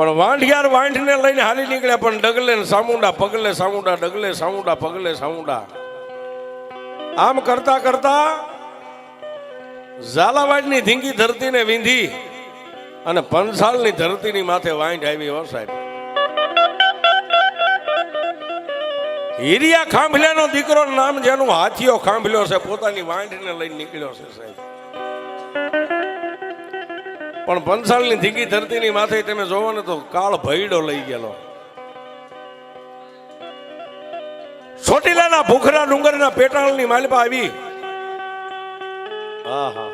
પણ વાંઢિયાર વાંઢને લઈને હાલી નીકળ્યા પણ ડગલે સામુંડા, પગલે સામુંડા, ડગલે સામુંડા, પગલે સામુંડા. આમ કરતા કરતા ઝાલાવાડની ધીંગી ધરતીને વીંધી અને પંસાલની ધરતીની માથે વાંઢ આવી હો સાહેબ. હિરિયા ખાંભલ્યાનો દીકરો નામ જેનું હાથીઓ ખાંભલ્યો છે, પોતાની વાંઢને લઈને નીકળ્યો છે સાહેબ. પણ પંસાલની ધીંગી ધરતીની માથે તમે જોવો ને તો કાળ ભયડો લઈ ગયેલો. ચોટીલાના ભૂખરા ડુંગરના પેટાળની માલપા આવી. હા હા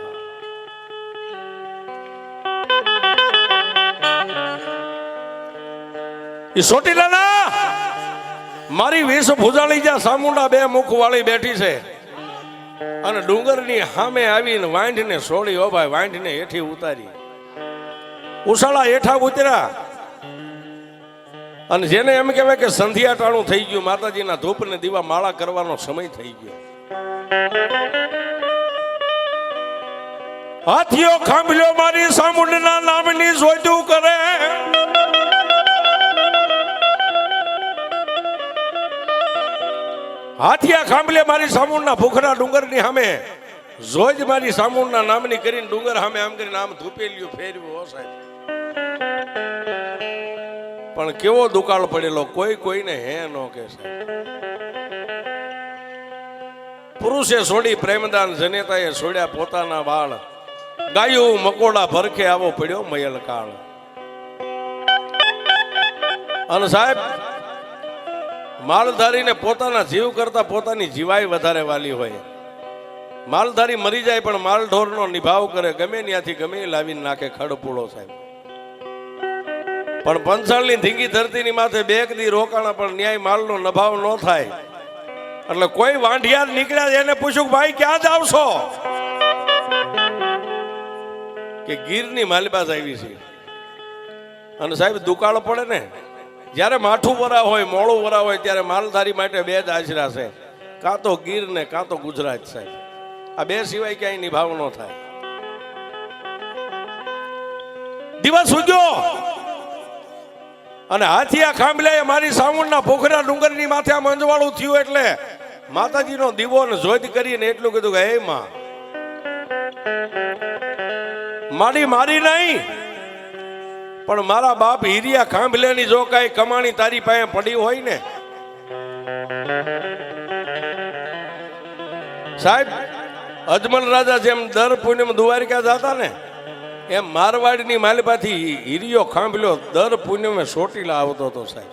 એ ચોટીલાના મારી વેશ ભૂજાળી જ્યાં સામુંડા બે મુખ વાળી બેઠી છે. અને ડુંગરની સામે આવીને વાંઢને સોળી ઓ ભાઈ, વાંઢને હેઠી ઉતારી. ઉસાળા હેઠા ઉતર્યા. અને જેને એમ કહેવાય કે સંધ્યા ટાણું થઈ ગયું, માતાજીના ધૂપ ને દીવા માળા કરવાનો સમય થઈ ગયો. હાથીઓ ખાંભલ્યો મારી સામુંડના નામની જોતું કરે. હાથિયા ખાંભલે મારી સામુંડના ભૂખરા ડુંગરની સામે જોજ મારી સામુંડના નામની કરીને ડુંગર સામે આમ કરીને આમ ધૂપેલિયું ફેરવ્યું સાહેબ. પણ કેવો દુકાળ પડેલો, કોઈ કોઈને હે નો કે છે. પુરુષે છોડી, પ્રેમદાન જનેતાએ છોડ્યા પોતાના વાળ. ગાયું મકોડા ભરખે આવો પડ્યો મયલ કાળ. અને સાહેબ, માલધારીને પોતાના જીવ કરતા પોતાની જીવાય વધારે વાલી હોય. માલધારી મરી જાય પણ માલઢોરનો નિભાવ કરે, ગમે ત્યાંથી ગમે લાવીને નાખે ખડપૂળો સાહેબ. પણ પંચાળની ધીંગી ધરતીની માથે બે એક દી રોકાણા, પણ ન્યાય માલનો નભાવ ન થાય. એટલે કોઈ વાંઢિયાર નીકળ્યા એને પૂછ્યું ભાઈ, ક્યાં જ આવશો? કે ગીરની માલિબાસ આવી છે. અને સાહેબ, દુકાળ પડે ને. જ્યારે માઠું વરા હોય મોડું વરા હોય, ત્યારે માલધારી માટે બે જ આશરા છે. કાં તો ગીર ને, કાં તો ગુજરાત, સાહેબ. આ બે સિવાય ક્યાંય નિભાવ ન થાય. દિવસ ઉગ્યો. અને હાથિયા ખાંભલાએ મારી સાવણના પોખરા ડુંગરની માથે આ મંજવાળું થયું એટલે માતાજીનો દીવો ને જોત કરીને એટલું કીધું કે, હે માં, મારી મારી નહીં, પણ મારા બાપ હિરિયા ખાંભલેની જો કાંઈ કમાણી તારી પાસે પડી હોય ને. સાહેબ, અજમલ રાજા જેમ દર પૂનમ દ્વારિકા જતા ને એમ મારવાડની માલપાથી હિરિયો ખાંભલ્યો દર પુણ્યમે સોટીલા આવતો હતો સાહેબ.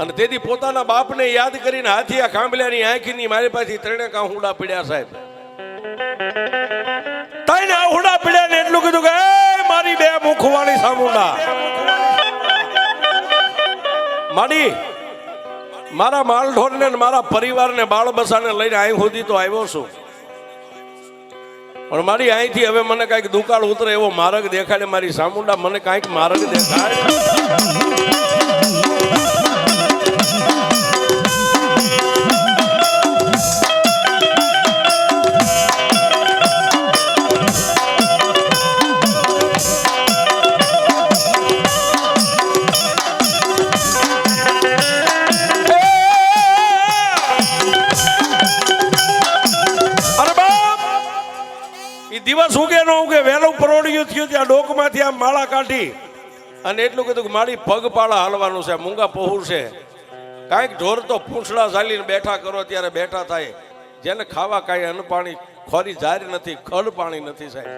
અને તેથી પોતાના બાપને યાદ કરીને હાથીયા ખાંભલ્યાની આંખની માલિપાથી ત્રણે કાહુડા પીડ્યા સાહેબ. તઈને આહુડા પીડ્યા ને એટલું કીધું કે મારી બે મુખવાળી સામુડા. માડી, મારા માલઢોરને મારા પરિવારને બાળ બસાને લઈને અહીં સુધી તો આવ્યો છું. પણ મારી અહીંથી હવે મને કાંઈક દુકાળ ઉતરે એવો માર્ગ દેખાડે, મારી સામુંડા મને કાંઈક માર્ગ દેખાડે. દિવસ ઉગે ન ઉગે, વહેલું પરોડિયું થયું ત્યાં ડોકમાંથી આમ માળા કાઢી. અને એટલું કીધું કે મારી પગપાળા હાલવાનું છે, મૂંગા પહોર છે. કાંઈક ઢોર તો પૂંછડા ચાલીને બેઠા કરો ત્યારે બેઠા થાય. જેને ખાવા કાંઈ અન્ન ખોરી જારી નથી ખડ પાણી નથી સાહેબ.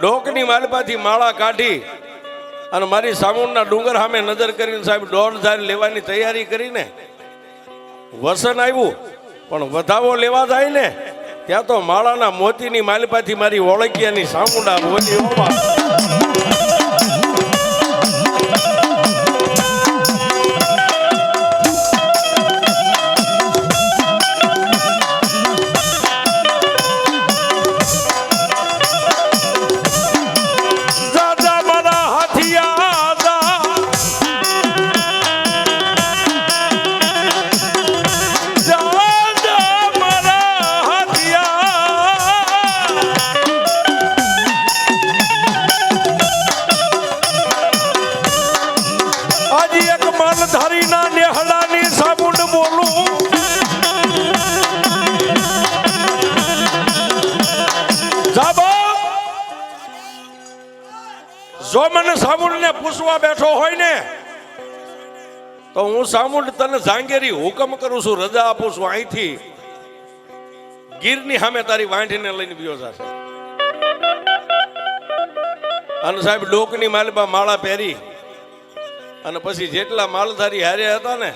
ડોકની માલપાથી માળા કાઢી અને મારી સામુંડના ડુંગર સામે નજર કરીને સાહેબ દોઢ હજાર લેવાની તૈયારી કરીને. વસન આવ્યું પણ વધાવો લેવા જાય ને. ત્યાં તો માળાના મોતીની માલિપાથી મારી ઓળખિયાની સામુંડા બોલી જો મને સામુંડને પૂછવા બેઠો હોય ને, તો હું સામુંડ તને જાંગેરી હુકમ કરું છું, રજા આપું છું અહીંથી. ગીરની સામે તારી વાંઢીને લઈને બીજો જશે. અને સાહેબ, ડોકની માલમાં માળા પહેરી અને પછી જેટલા માલધારી હારે હતા ને,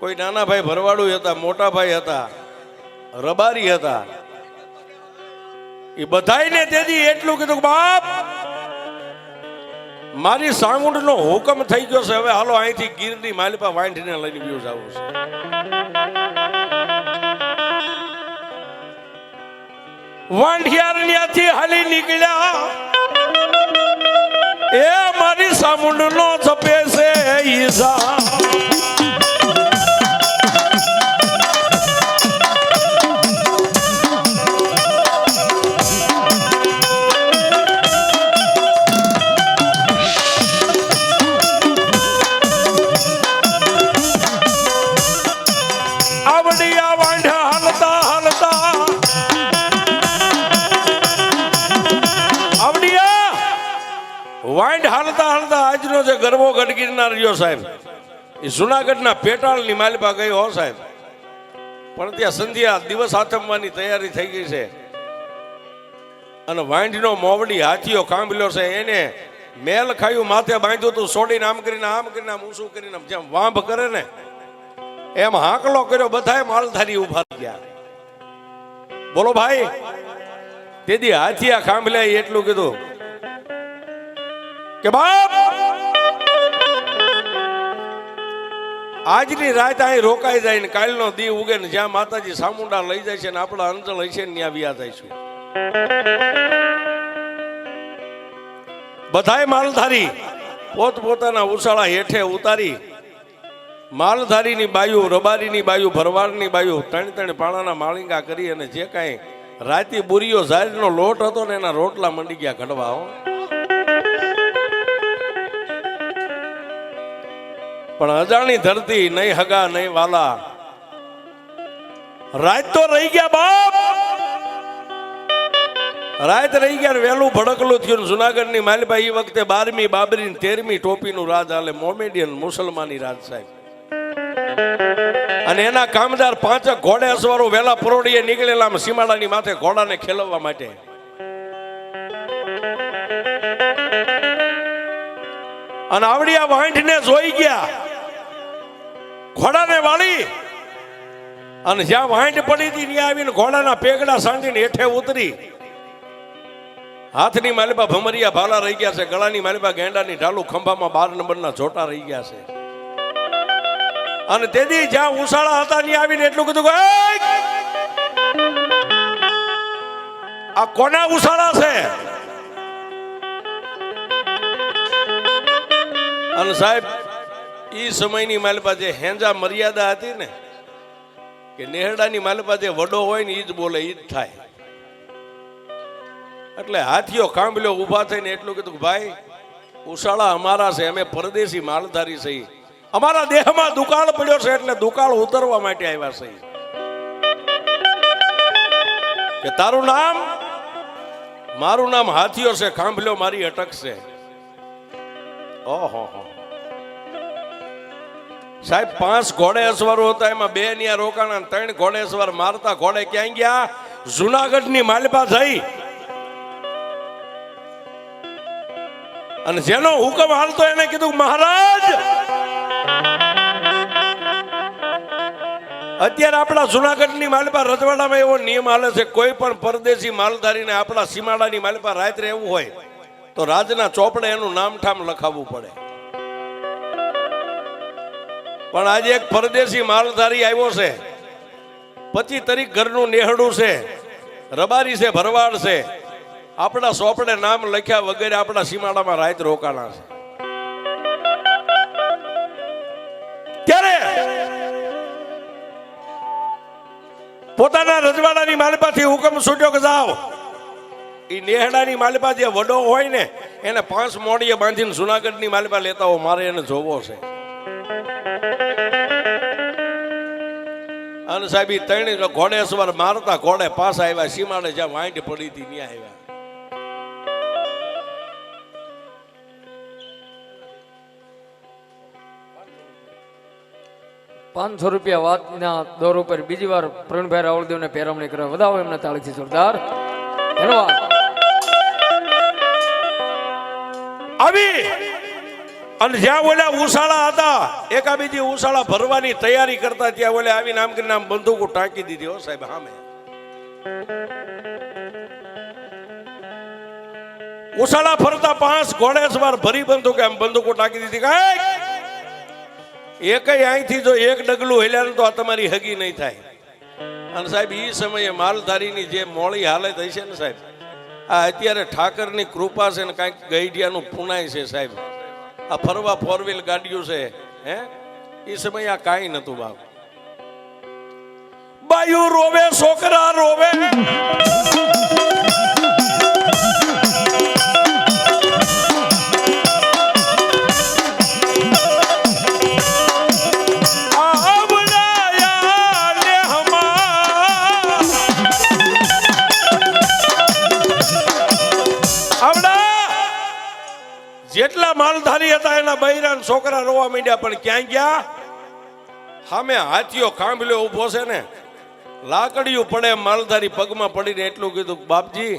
કોઈ નાના ભાઈ ભરવાડું હતા, મોટા ભાઈ હતા, રબારી હતા એ બધાયને તેથી એટલું કીધું બાપ, મારી સાંગુંડનો હુકમ થઈ ગયો છે. હવે હાલો અહીંથી ગીરની માલિપા વાંઢીને લઈને ગયો જવું છે. વાંઢિયાર ત્યાંથી હાલી નીકળ્યા. એ મારી સામુંડનો જપે છે ઈઝા હાલતા જે ગરબો ગડગીરના રહ્યો સાહેબ. એ જુનાગઢના પેટાળની માલિપા ગઈ હો સાહેબ. પણ ત્યાં સંધ્યા દિવસ આથમવાની તૈયારી થઈ ગઈ છે. અને વાંઢનો મોવડી હાથીઓ કાંબલ્યો છે, એને મેલ ખાયું, માથે બાંધ્યું તું, સોડીને આમ કરીને આમ કરીને આમ ઊંસું કરીને જેમ વાંભ કરે ને, એમ હાકલો કર્યો બધાએ માલધારી ઊભા ગયા. બોલો ભાઈ, તેથી હાથીયા ખાંભલ્યા એટલું કીધું કે, બાપ આજની રાત અહીં રોકાઈ જાય ને કાલનો દી ઉગે ને જ્યાં માતાજી સામુંડા લઈ જાય છે ને આપણા અંચળ હશે ને ત્યાં વ્યા જઈશું બધાય માલધારી પોત પોતાના ઉછાળા હેઠે ઉતારી. માલધારીની બાયુ, રબારીની બાયુ, ભરવાડની બાયુ, ત્રણ ત્રણ પાણાના માળીંગા કરી અને જે કાંઈ રાતી બુરીઓ ઝારીનો લોટ હતો ને એના રોટલા મંડી ગયા ઘડવા પણ અજાણી ધરતી નહીં હગા નહીં વાલા. રાત તો રહી ગયા બાપ. રાત રહી ગયા વહેલું ભડકલું થયું જુનાગઢની માલભાઈ એ વખતે બારમી, બાબરી તેરમી ટોપીનું રાજ હાલે, મોમેડિયન મુસલમાની રાજ સાહેબ. અને એના કામદાર પાંચક ઘોડે અસવારો વેલા પરોડીએ નીકળેલા સીમાડાની માથે ઘોડાને ખેલવવા માટે. અને આવડી આ વાંઢને જોઈ ગયા. ઘોડાને વાળી અને જ્યાં વાંઢ પડી હતી, ત્યાં આવીને ઘોડાના પેગડા સાંડીને હેઠે ઉતરી. હાથની માલિબા ભમરિયા ભાલા રહી ગયા છે, ગળાની માલિપા ગેંડાની ઢાલુ ખંભામાં બાર નંબરના જોટા રહી ગયા છે. અને તેથી જ્યાં ઉસાળા હતા, ત્યાં આવીને એટલું કીધું આ કોના ઉસાળા છે? અને સાહેબ ઈ સમયની માલપા જે હેંજા મર્યાદા હતી ને, કે નેહડાની માલપા જે વડો હોય ને એ જ બોલે એ જ થાય. એટલે હાથીઓ કાંબલ્યો ઊભા થઈને એટલું કીધું ભાઈ ઉશાળા અમારા છે, અમે પરદેશી માલધારી છીએ અમારા દેહમાં દુકાળ પડ્યો છે એટલે દુકાળ ઉતરવા માટે આવ્યા છે કે તારું નામ? મારું નામ હાથીઓ છે ખાંભલ્યો મારી અટક છે. ઓહો, હો. સાહેબ, પાંચ ઘોડે અસવારો હતા, એમાં બે ની રોકાણા ત્રણ ઘોડે અસવાર મારતા ઘોડે ક્યાં ગયા? જુનાગઢની માલિપા થઈ. અને જેનો હુકમ હાલતો એને કીધું, મહારાજ! અત્યારે આપણા જુનાગઢની માલપા રજવાડામાં એવો નિયમ હાલે છે, કોઈ પણ પરદેશી માલધારીને આપણા સીમાડાની માલપા રાત રહેવું હોય, તો રાજના ચોપડે એનું નામઠામ લખાવવું પડે. પણ આજે એક પરદેશી માલધારી આવ્યો છે. પચી તરીક ઘરનું નેહડું છે, રબારી છે, ભરવાડ છે. આપણા સોપડે નામ લખ્યા વગેરે આપણા સીમાડામાં રાત રોકાણા છે. ત્યારે પોતાના રજવાડાની માલિપાથી હુકમ છૂટ્યો કે જાઓ. એ નેહડાની માલિપા જે વડો હોય ને, એને પાંચ મોડીએ બાંધીને જુનાગઢની માલિપા લેતા હો મારે એને જોવો છે. અને સાહેબ ત્રણે ઘોડે સવાર મારતા ઘોડે પાસ આવ્યા સીમાડે જ્યાં વાંટ પડી હતી ત્યાં આવ્યા. પાંચસો રૂપિયા વાતના દોર ઉપર બીજી વાર પ્રવીણભાઈ રાવળદેવને પેરમણી કરવા વધાવો એમને તાળીથી જોરદાર ધન્યવાદ. આવી! અને જ્યાં ઓલા ઉસાળા હતા એકા બીજી ઉસાળા ભરવાની તૈયારી કરતા ત્યાં ઓલે આવીને આમ કરીને આમ બંદૂકો ટાંકી દીધી, હો સાહેબ સામે ઉસાળા ફરતા પાંચ ઘોડે સવાર ભરી બંદૂકે આમ બંદૂકો ટાંકી દીધી કાંઈ એકય અહીંથી જો એક ડગલું હેલ્યા તો આ તમારી હગી નહીં થાય. અને સાહેબ એ સમયે માલધારીની જે મોળી હાલત હશે ને સાહેબ, આ અત્યારે ઠાકરની કૃપા છે ને કાંઈક ગઈઢિયાનું પુનાય છે સાહેબ. આ ફરવા ફોર વ્હીલ ગાડીઓ છે, હે? એ સમય આ કાંઈ નતું બાપ. બાયુ રોવે, છોકરા રોવે. છોકરા રોવા માંડ્યા, પણ ક્યાં ગયા? સામે હાથીઓ ખાંભલ્યો ઊભો છે ને. લાકડીયું પડે, માલધારી પગમાં પડીને એટલું કીધું, બાપજી,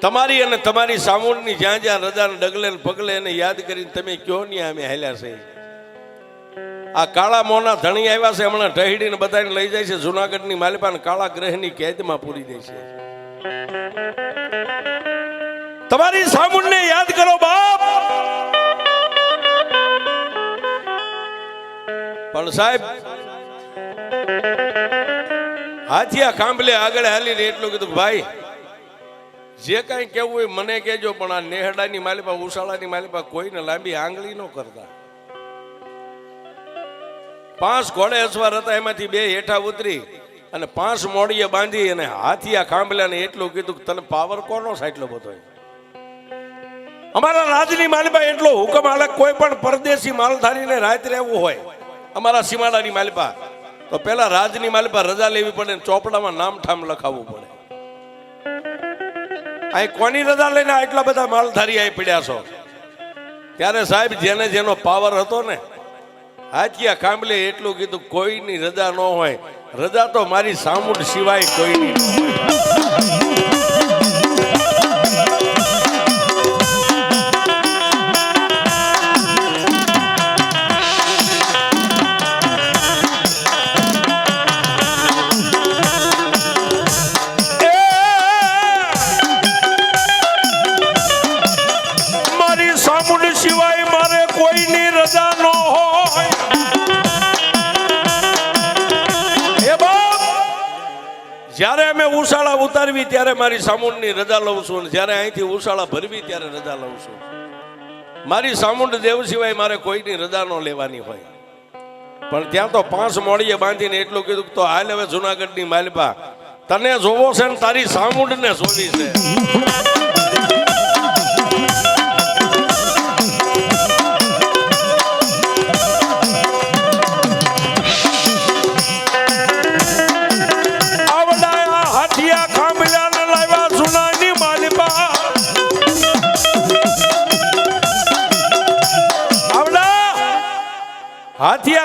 તમારી અને તમારી સામૂળની જ્યાં જ્યાં રજાને ડગલે પગલે એને યાદ કરીને તમે કયો નહીં અમે હાલ્યા છે? આ કાળા મોના ધણી આવ્યા છે, હમણાં ઢહીડીને બધાને લઈ જાય છે, જુનાગઢની માલિપાને કાળા ગ્રહની કેદમાં પૂરી દે છે. તમારી સામુંડને યાદ કરો બાપ. પણ સાહેબ હાથિયા કાંબલે આગળ હાલીને એટલું કીધું ભાઈ, જે કાંઈ કેવું હોય મને કહેજો, પણ આ નેહડાની માલિપા ઉશાળાની માલિપા કોઈને લાંબી આંગળી ન કરતા. પાંચ ઘોડે અસવાર હતા, એમાંથી બે હેઠા ઉતરી અને પાંચ મોડીએ બાંધી અને હાથિયા ખાંભલાને એટલું કીધું કે તને પાવર કોનો સાટલો બધો? અમારા રાજની માલિપા એટલો હુકમ હાલે કોઈ પણ પરદેશી માલધારીને રાત રહેવું હોય. અમારા સીમાડાની માલિપા તો પેલા રાજની માલિપા રજા લેવી પડે ચોપડામાં નામ ઠામ લખાવવું પડે. અહીં કોની રજા લઈને આટલા બધા માલધારી આવી પડ્યા છો? ત્યારે સાહેબ, જેને જેનો પાવર હતો ને હાથિયા કાંબલે એટલું કીધું, કોઈની રજા ન હોય. રજા તો મારી સામુંડ સિવાય કોઈની ઉતારવી ત્યારે મારી સામુંડની રજા લઉં છું જ્યારે અહીંથી ઉશાળા ભરવી ત્યારે રજા લઉં છું. મારી સામુંડ દેવ સિવાય મારે કોઈની રજા ન લેવાની હોય. પણ ત્યાં તો પાંચ મોડીએ બાંધીને એટલું કીધું તો હાલ હવે જુનાગઢની માલપા. તને જોવો છે ને તારી સામુંડને જોવી છે.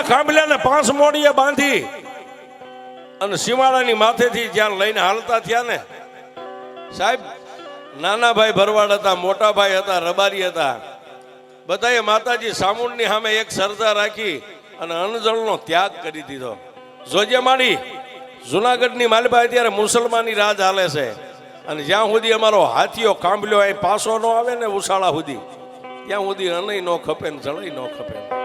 ખાંભલાને પાંચ મોડીએ બાંધી અને સીમાડાની માથેથી જ્યાં લઈને હાલતા થયા ને, સાહેબ નાના ભાઈ ભરવાડ હતા મોટા ભાઈ હતા, રબારી હતા. બધાએ માતાજી સામુંડની સામે એક સરદા રાખી અને અનજળનો ત્યાગ કરી દીધો. જોજે માડી, જુનાગઢની માલભાઈ અત્યારે મુસલમાની રાજ હાલે છે. અને જ્યાં સુધી અમારો હાથીઓ કાંબલ્યો અહીં પાસો ન આવે ને ઉશાળા સુધી, ત્યાં સુધી અનય ન ખપે ને જળય ન ખપે.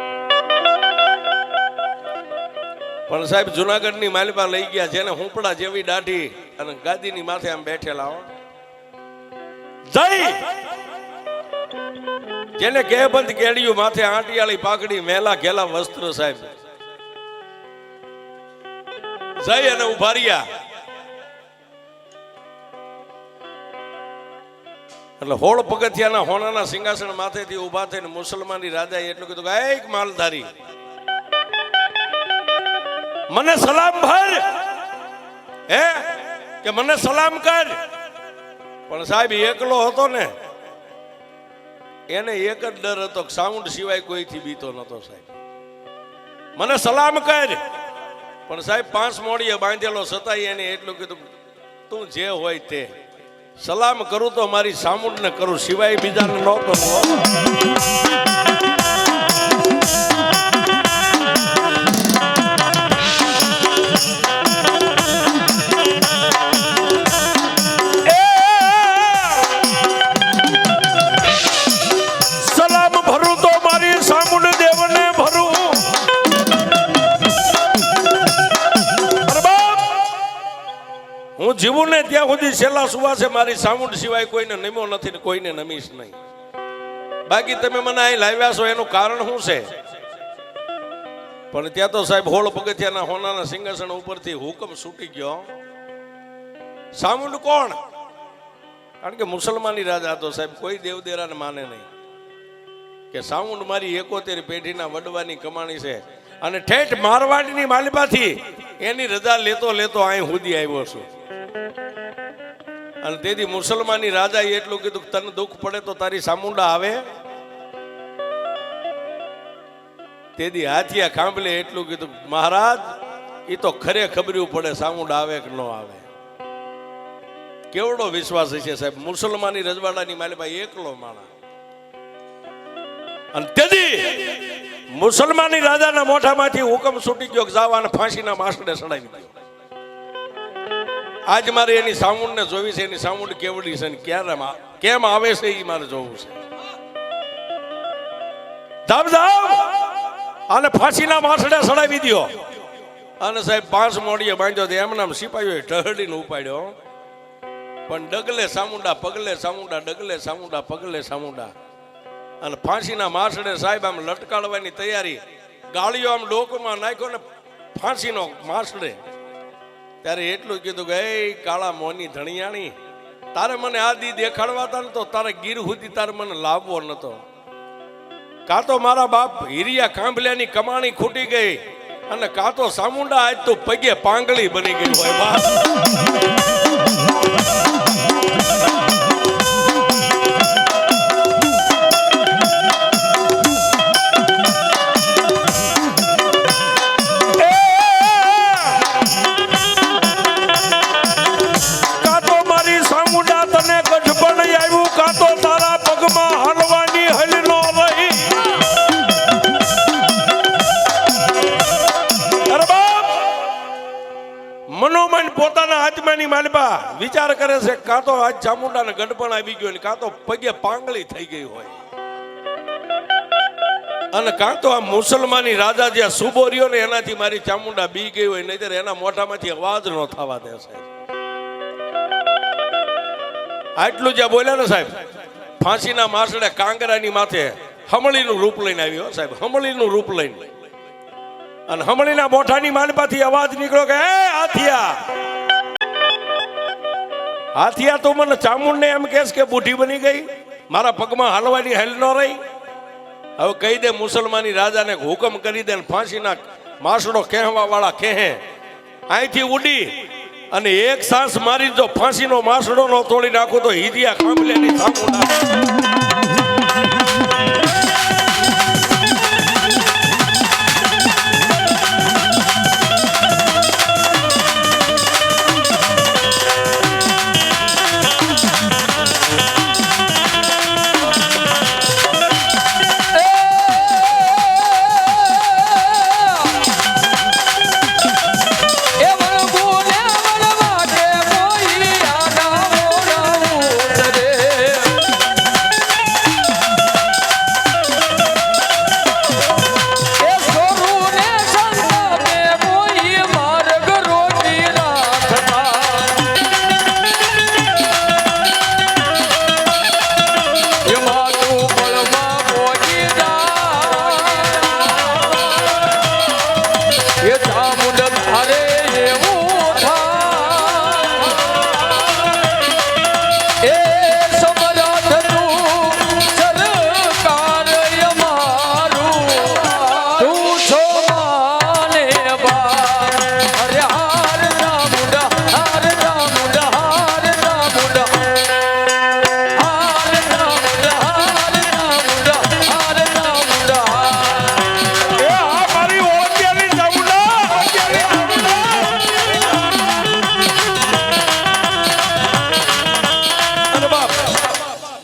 પણ સાહેબ જુનાગઢની માલિપા લઈ ગયા જેને હુંપડા જેવી દાઢી અને ગાદીની માથે આમ બેઠેલા હો. જય! જેને કેબંધ કેડિયું માથે આંટિયાળી પાકડી મેલા ઘેલા વસ્ત્ર સાહેબ. જય અને ઊભા રહ્યા. એટલે હોળ પગથિયાના હોનાના સિંહાસન માથેથી ઊભા થઈને મુસલમાની રાજાએ એટલું કીધું કે એક માલધારી. મને સલામ ભર હે? કે મને સલામ કર? પણ સાહેબ એકલો હતો ને, એને એક જ ડર હતો સાઉન્ડ સિવાય કોઈથી બીતો નતો સાહેબ. મને સલામ કર. પણ સાહેબ, પાંચ મોડીએ બાંધેલો સતાઈ એને એટલું કીધું, તું જે હોય તે. સલામ કરું તો મારી સામુંડને કરું, સિવાય બીજાને ન કરું જીવું ને ત્યાં સુધી છેલ્લા સુવાસે મારી સાઉન્ડ સિવાય કોઈને નમ્યો નથી કોઈને નમીશ નહીં. બાકી તમે મને અહીં લાવ્યા છો, એનું કારણ શું છે? પણ ત્યાં તો સાહેબ હોળ પગથિયાના હોનાના સિંહાસન ઉપરથી હુકમ છૂટી ગયો. સામુંડ કોણ? કારણ કે મુસલમાની રાજા હતો સાહેબ કોઈ દેવદેરાને માને નહીં. કે સાઉન્ડ મારી એકોતેર પેઢીના વડવાની કમાણી છે અને ઠેઠ મારવાડની માલિપાથી એની રજા લેતો લેતો અહીં સુધી આવ્યો છું. અને તેથી મુસલમાની રાજા એટલું કીધું તને દુઃખ પડે તો તારી સામુંડા આવે. તેથી હાથિયા ખાંભલે એટલું કીધું મહારાજ એ તો ખરે ખબર્યું પડે સામુંડા આવે કે ન આવે. કેવડો વિશ્વાસ છે સાહેબ? મુસલમાની રજવાડાની માલિપા એકલો માણા અને તેથી મુસલમાની રાજાના મોઢામાંથી હુકમ છૂટી ગયો જાવા અને ફાંસીના માસડે સડાવી દો. આજ મારે એની સાઉન્ડ ને જોવી છે, એની સાઉન્ડ કેવડી છે ને ક્યારે કેમ આવે છે એ મારે જોવું છે. આને ફાંસીના માસડે સડાવી દો અને સાહેબ પાંચ મોડીએ બાંધ્યો તો એમ નામ ઢહડીને ઉપાડ્યો. પણ ડગલે સામુંડા, પગલે સામુંડા, ડગલે સામુંડા, પગલે સામુંડા. અને ફાંસીના માસડે સાહેબ આમ લટકાડવાની તૈયારી. ગાળીઓ આમ ડોકમાં નાખ્યો ને ફાંસીનો માસડે ત્યારે એટલું કીધું કે, એ કાળા મોની ધણિયાણી, તારે મને આ દી દેખાડવા હતા ને તો તારે ગીર સુધી તારે મને લાવવો નતો. કાં તો મારા બાપ હિરિયા કાંભલિયાની કમાણી ખૂટી ગઈ અને કાં તો સામુંડા આજ તો પગે પાંગળી બની ગઈ હોય. બાપ કાં તો પગે પાંગળી થઈ ગઈ હોય. અને કાં તો આ મુસલમાની રાજા જ્યાં સુબો રહ્યો ને, એનાથી મારી ચામુંડા બી ગઈ હોય નહીં એના મોઢામાંથી અવાજ ન થવા દેશે આટલું જ્યાં બોલ્યા ને, સાહેબ, ફાંસીના માસડે કાંગરાની માથે હમળીનું રૂપ લઈને આવ્યો સાહેબ, હમળીનું રૂપ લઈને. અને હમળીના મોઢાની માનપાથી અવાજ નીકળ્યો કે, એ હાથિયા હાથિયા તો મને ચામુંડને એમ કહેશ કે બુઢી બની ગઈ. મારા પગમાં હાલવાની હેલ ન રહી. હવે કહી દે મુસલમાની રાજાને હુકમ કરી દે ફાંસીના માસડો કહેવા વાળા કહે અહીંથી ઉડી અને એક સાસ મારી જો ફાંસીનો માસડો નો તોડી નાખું તો હિજિયા ખાંભલેની સામુંડા.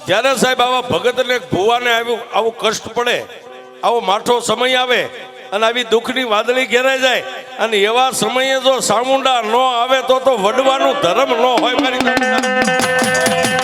જ્યારે સાહેબ આવા ભગતને ભુવાને આવ્યું, આવું કષ્ટ પડે, આવો માઠો સમય આવે અને આવી દુઃખની વાદળી ઘેરાઈ જાય. અને એવા સમયે જો સામુંડા ન આવે તો તો વડવાનું ધર્મ ન હોય મારી